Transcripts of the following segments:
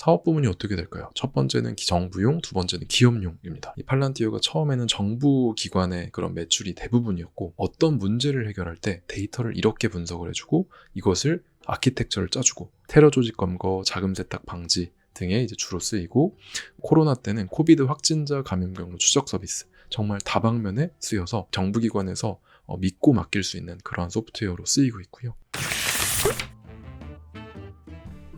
사업 부문이 어떻게 될까요? 첫 번째는 기- 정부용, 두 번째는 기업용입니다. 이 팔란티오가 처음에는 정부 기관의 그런 매출이 대부분이었고 어떤 문제를 해결할 때 데이터를 이렇게 분석을 해주고 이것을 아키텍처를 짜주고 테러 조직 검거, 자금 세탁 방지 등에 이제 주로 쓰이고 코로나 때는 코비드 확진자 감염 경로 추적 서비스 정말 다방면에 쓰여서 정부기관에서 어, 믿고 맡길 수 있는 그러한 소프트웨어로 쓰이고 있고요.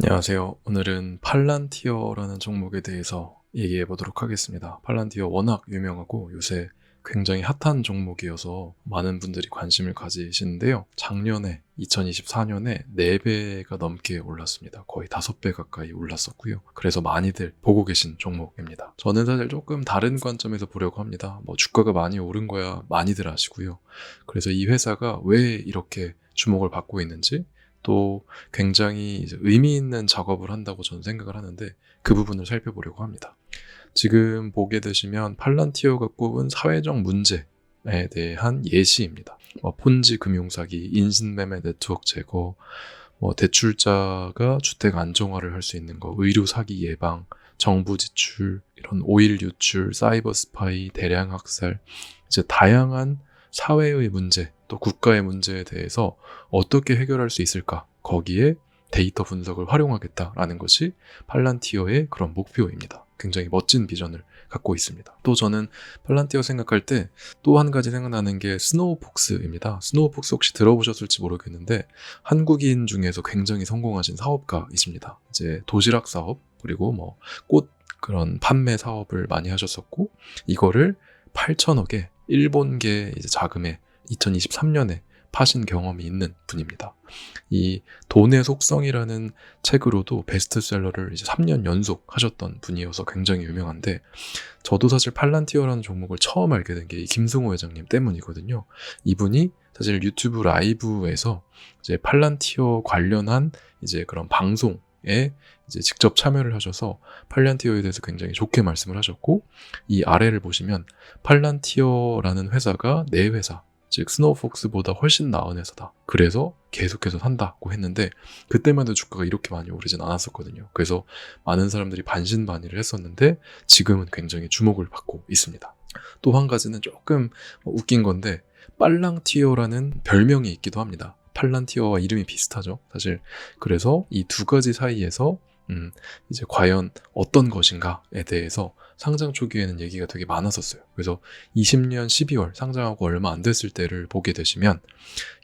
안녕하세요. 오늘은 팔란티어라는 종목에 대해서 얘기해 보도록 하겠습니다. 팔란티어 워낙 유명하고 요새 굉장히 핫한 종목이어서 많은 분들이 관심을 가지시는데요. 작년에 2024년에 4배가 넘게 올랐습니다. 거의 5배 가까이 올랐었고요. 그래서 많이들 보고 계신 종목입니다. 저는 사실 조금 다른 관점에서 보려고 합니다. 뭐 주가가 많이 오른 거야 많이들 아시고요. 그래서 이 회사가 왜 이렇게 주목을 받고 있는지 또 굉장히 의미 있는 작업을 한다고 저는 생각을 하는데 그 부분을 살펴보려고 합니다. 지금 보게 되시면 팔란티어가 꼽은 사회적 문제에 대한 예시입니다. 뭐 폰지 금융 사기, 인신매매 네트워크 제거, 뭐 대출자가 주택 안정화를 할 수 있는 거, 의료 사기 예방, 정부 지출, 이런 오일 유출, 사이버 스파이, 대량 학살, 이제 다양한 사회의 문제, 또 국가의 문제에 대해서 어떻게 해결할 수 있을까? 거기에 데이터 분석을 활용하겠다라는 것이 팔란티어의 그런 목표입니다. 굉장히 멋진 비전을 갖고 있습니다. 또 저는 팔란티어 생각할 때 또 한 가지 생각나는 게 스노우폭스입니다. 스노우폭스 혹시 들어보셨을지 모르겠는데 한국인 중에서 굉장히 성공하신 사업가이십니다. 이제 도시락 사업 그리고 뭐 꽃 그런 판매 사업을 많이 하셨었고 이거를 8천억에 일본계 이제 자금에 2023년에 파신 경험이 있는 분입니다. 이 돈의 속성이라는 책으로도 베스트셀러를 이제 3년 연속 하셨던 분이어서 굉장히 유명한데 저도 사실 팔란티어라는 종목을 처음 알게 된 게 이 김승호 회장님 때문이거든요. 이분이 사실 유튜브 라이브에서 이제 팔란티어 관련한 이제 그런 방송 에 이제 직접 참여를 하셔서 팔란티어에 대해서 굉장히 좋게 말씀을 하셨고 이 아래를 보시면 팔란티어라는 회사가 내 회사 즉 스노우폭스보다 훨씬 나은 회사다. 그래서 계속해서 산다고 했는데 그때만 해도 주가가 이렇게 많이 오르진 않았었거든요. 그래서 많은 사람들이 반신반의를 했었는데 지금은 굉장히 주목을 받고 있습니다. 또 한 가지는 조금 웃긴 건데 빨랑티어라는 별명이 있기도 합니다. 팔란티어와 이름이 비슷하죠. 사실 그래서 이 두 가지 사이에서 음, 이제 과연 어떤 것인가에 대해서 상장 초기에는 얘기가 되게 많았었어요. 그래서 20년 12월 상장하고 얼마 안 됐을 때를 보게 되시면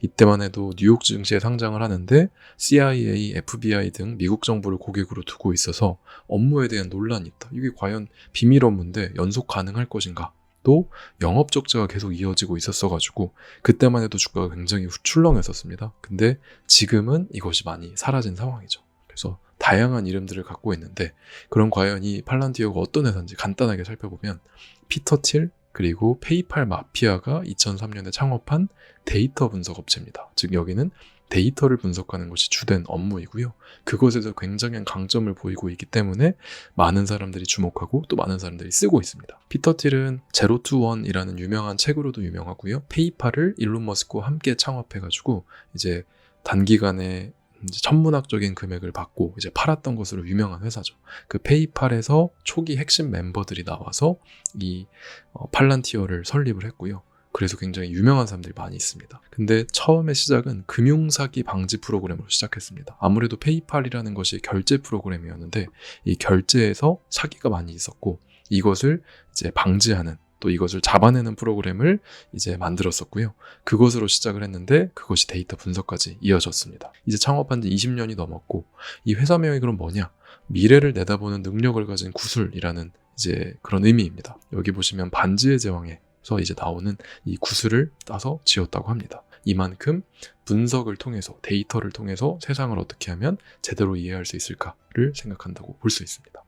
이때만 해도 뉴욕 증시에 상장을 하는데 CIA, FBI 등 미국 정부를 고객으로 두고 있어서 업무에 대한 논란이 있다. 이게 과연 비밀 업무인데 연속 가능할 것인가? 또 영업 적자가 계속 이어지고 있었어 가지고 그때만 해도 주가가 굉장히 출렁했었습니다. 근데 지금은 이것이 많이 사라진 상황이죠. 그래서 다양한 이름들을 갖고 있는데 그럼 과연 이 팔란티어가 어떤 회사인지 간단하게 살펴보면 피터 틸 그리고 페이팔 마피아가 2003년에 창업한 데이터 분석 업체입니다. 즉 여기는 데이터를 분석하는 것이 주된 업무이고요. 그것에서 굉장한 강점을 보이고 있기 때문에 많은 사람들이 주목하고 또 많은 사람들이 쓰고 있습니다. 피터 틸은 제로 투 원이라는 유명한 책으로도 유명하고요. 페이팔을 일론 머스크와 함께 창업해가지고 이제 단기간에 천문학적인 금액을 받고 이제 팔았던 것으로 유명한 회사죠. 그 페이팔에서 초기 핵심 멤버들이 나와서 이 어, 팔란티어를 설립을 했고요. 그래서 굉장히 유명한 사람들이 많이 있습니다. 근데 처음에 시작은 금융사기 방지 프로그램으로 시작했습니다. 아무래도 페이팔이라는 것이 결제 프로그램이었는데 이 결제에서 사기가 많이 있었고 이것을 이제 방지하는 또 이것을 잡아내는 프로그램을 이제 만들었었고요. 그것으로 시작을 했는데 그것이 데이터 분석까지 이어졌습니다. 이제 창업한 지 20년이 넘었고 이 회사명이 그럼 뭐냐? 미래를 내다보는 능력을 가진 구슬이라는 이제 그런 의미입니다. 여기 보시면 반지의 제왕에서 이제 나오는 이 구슬을 따서 지었다고 합니다. 이만큼 분석을 통해서 데이터를 통해서 세상을 어떻게 하면 제대로 이해할 수 있을까를 생각한다고 볼 수 있습니다.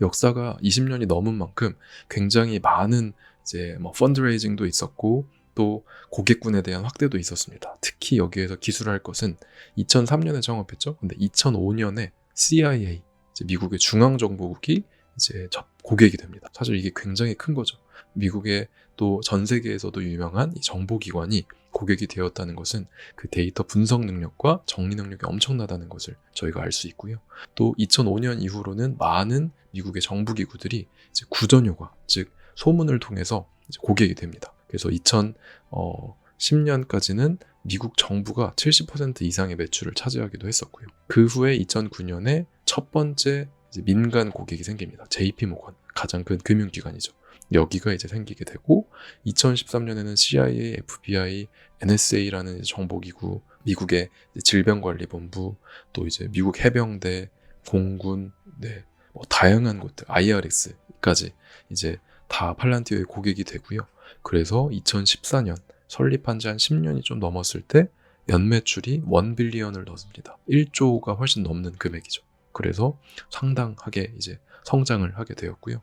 역사가 20년이 넘은 만큼 굉장히 많은 이제 뭐 펀드레이징도 있었고 또 고객군에 대한 확대도 있었습니다. 특히 여기에서 기술할 것은 2003년에 창업했죠. 근데 2005년에 CIA 미국의 중앙 정보국이 이제 첫 고객이 됩니다. 사실 이게 굉장히 큰 거죠. 미국의 또 전 세계에서도 유명한 이 정보기관이 고객이 되었다는 것은 그 데이터 분석 능력과 정리 능력이 엄청나다는 것을 저희가 알 수 있고요. 또 2005년 이후로는 많은 미국의 정부 기구들이 이제 구전효과, 즉 소문을 통해서 고객이 됩니다. 그래서 2010년까지는 미국 정부가 70% 이상의 매출을 차지하기도 했었고요. 그 후에 2009년에 첫 번째 민간 고객이 생깁니다. JP 모건 가장 큰 금융기관이죠. 여기가 이제 생기게 되고 2013년에는 CIA, FBI, NSA라는 정보기구, 미국의 질병관리본부, 또 이제 미국 해병대, 공군, 네, 뭐 다양한 곳들, IRX까지 이제 다 팔란티오의 고객이 되고요. 그래서 2014년 설립한 지 한 10년이 좀 넘었을 때 연매출이 1 빌리언을 넘습니다. 1조가 훨씬 넘는 금액이죠. 그래서 상당하게 이제 성장을 하게 되었고요.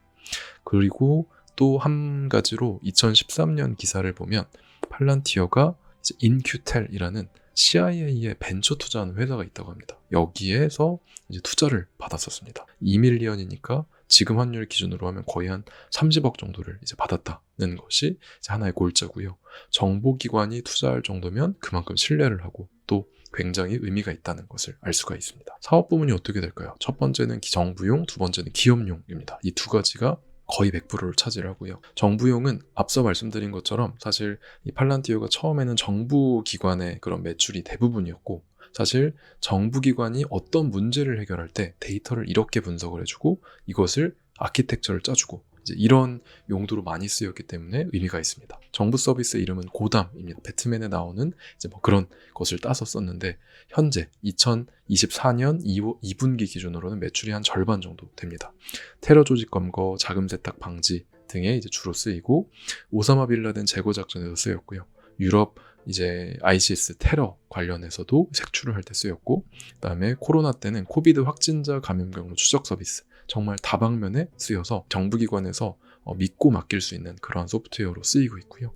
그리고 또 한 가지로 2013년 기사를 보면 팔란티어가 인큐텔이라는 CIA에 벤처 투자하는 회사가 있다고 합니다. 여기에서 이제 투자를 받았었습니다. 2밀리언이니까 지금 환율 기준으로 하면 거의 한 30억 정도를 이제 받았다는 것이 이제 하나의 골자고요. 정보기관이 투자할 정도면 그만큼 신뢰를 하고 또 굉장히 의미가 있다는 것을 알 수가 있습니다. 사업 부문이 어떻게 될까요? 첫 번째는 정부용, 두 번째는 기업용입니다. 이 두 가지가 거의 100%를 차지하고요. 정부용은 앞서 말씀드린 것처럼 사실 이 팔란티오가 처음에는 정부 기관의 그런 매출이 대부분이었고 사실 정부기관이 어떤 문제를 해결할 때 데이터를 이렇게 분석을 해주고 이것을 아키텍처를 짜주고 이런 용도로 많이 쓰였기 때문에 의미가 있습니다. 정부 서비스 이름은 고담입니다. 배트맨에 나오는 이제 뭐 그런 것을 따서 썼는데 현재 2024년 2, 분기 기준으로는 매출이 한 절반 정도 됩니다. 테러 조직 검거, 자금 세탁 방지 등에 이제 주로 쓰이고 오사마 빌라덴 제거 작전에서 쓰였고요. 유럽 이제 ISIS 테러 관련해서도 색출을 할 때 쓰였고 그다음에 코로나 때는 코비드 확진자 감염 경로 추적 서비스 정말 다방면에 쓰여서 정부기관에서 어, 믿고 맡길 수 있는 그러한 소프트웨어로 쓰이고 있고요.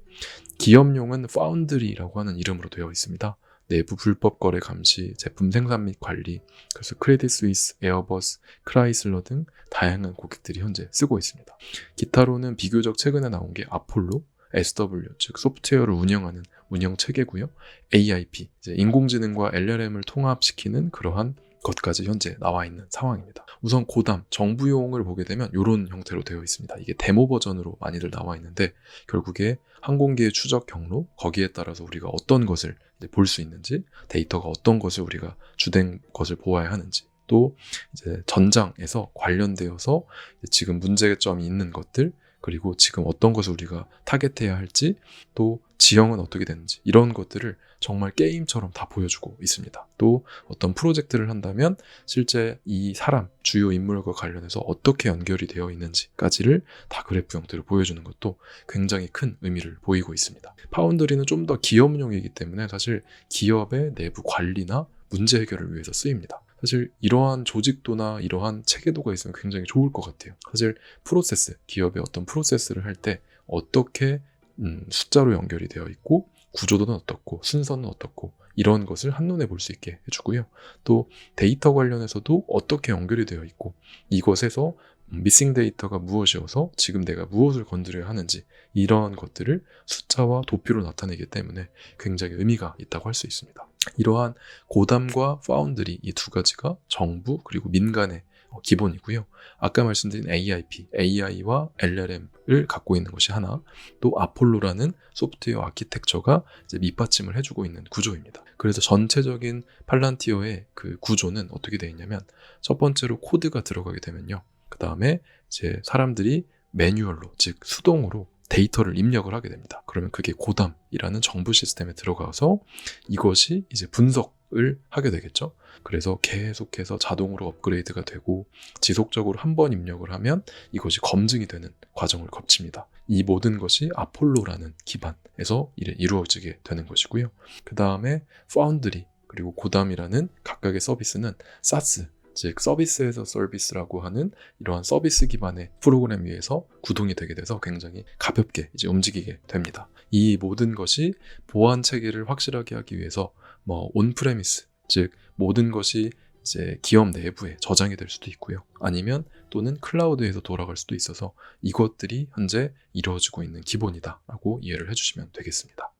기업용은 파운드리라고 하는 이름으로 되어 있습니다. 내부 불법 거래 감시, 제품 생산 및 관리, 그래서 크레딧 스위스, 에어버스, 크라이슬러 등 다양한 고객들이 현재 쓰고 있습니다. 기타로는 비교적 최근에 나온 게 아폴로, SW, 즉 소프트웨어를 운영하는 운영 체계고요. AIP, 이제 인공지능과 LLM을 통합시키는 그러한 것까지 현재 나와 있는 상황입니다. 우선 고담, 정부용을 보게 되면 이런 형태로 되어 있습니다. 이게 데모 버전으로 많이들 나와 있는데 결국에 항공기의 추적 경로, 거기에 따라서 우리가 어떤 것을 볼 수 있는지, 데이터가 어떤 것을 우리가 주된 것을 보아야 하는지, 또 이제 전장에서 관련되어서 지금 문제점이 있는 것들, 그리고 지금 어떤 것을 우리가 타겟해야 할지, 또 지형은 어떻게 되는지 이런 것들을 정말 게임처럼 다 보여주고 있습니다. 또 어떤 프로젝트를 한다면 실제 이 사람 주요 인물과 관련해서 어떻게 연결이 되어 있는지까지를 다 그래프 형태로 보여주는 것도 굉장히 큰 의미를 보이고 있습니다. 파운드리는 좀 더 기업용이기 때문에 사실 기업의 내부 관리나 문제 해결을 위해서 쓰입니다. 사실 이러한 조직도나 이러한 체계도가 있으면 굉장히 좋을 것 같아요. 사실 프로세스, 기업의 어떤 프로세스를 할 때 어떻게 음, 숫자로 연결이 되어 있고 구조도는 어떻고 순서는 어떻고 이런 것을 한눈에 볼 수 있게 해주고요. 또 데이터 관련해서도 어떻게 연결이 되어 있고 이것에서 미싱 데이터가 무엇이어서 지금 내가 무엇을 건드려야 하는지 이러한 것들을 숫자와 도표로 나타내기 때문에 굉장히 의미가 있다고 할 수 있습니다. 이러한 고담과 파운드리 이 두 가지가 정부 그리고 민간의 어, 기본이고요. 아까 말씀드린 AIP, AI와 LLM을 갖고 있는 것이 하나, 또 아폴로라는 소프트웨어 아키텍처가 밑받침을 해주고 있는 구조입니다. 그래서 전체적인 팔란티어의 그 구조는 어떻게 되어 있냐면 첫 번째로 코드가 들어가게 되면요. 그 다음에 이제 사람들이 매뉴얼로, 즉 수동으로 데이터를 입력을 하게 됩니다. 그러면 그게 고담이라는 정부 시스템에 들어가서 이것이 이제 분석을 하게 되겠죠. 그래서 계속해서 자동으로 업그레이드가 되고 지속적으로 한 번 입력을 하면 이것이 검증이 되는 과정을 거칩니다. 이 모든 것이 아폴로라는 기반에서 이루어지게 되는 것이고요. 그 다음에 파운드리 그리고 고담이라는 각각의 서비스는 사스 즉 서비스에서 서비스라고 하는 이러한 서비스 기반의 프로그램 위에서 구동이 되게 돼서 굉장히 가볍게 이제 움직이게 됩니다. 이 모든 것이 보안 체계를 확실하게 하기 위해서 뭐 온프레미스 즉 모든 것이 이제 기업 내부에 저장이 될 수도 있고요. 아니면 또는 클라우드에서 돌아갈 수도 있어서 이것들이 현재 이루어지고 있는 기본이다라고 이해를 해주시면 되겠습니다.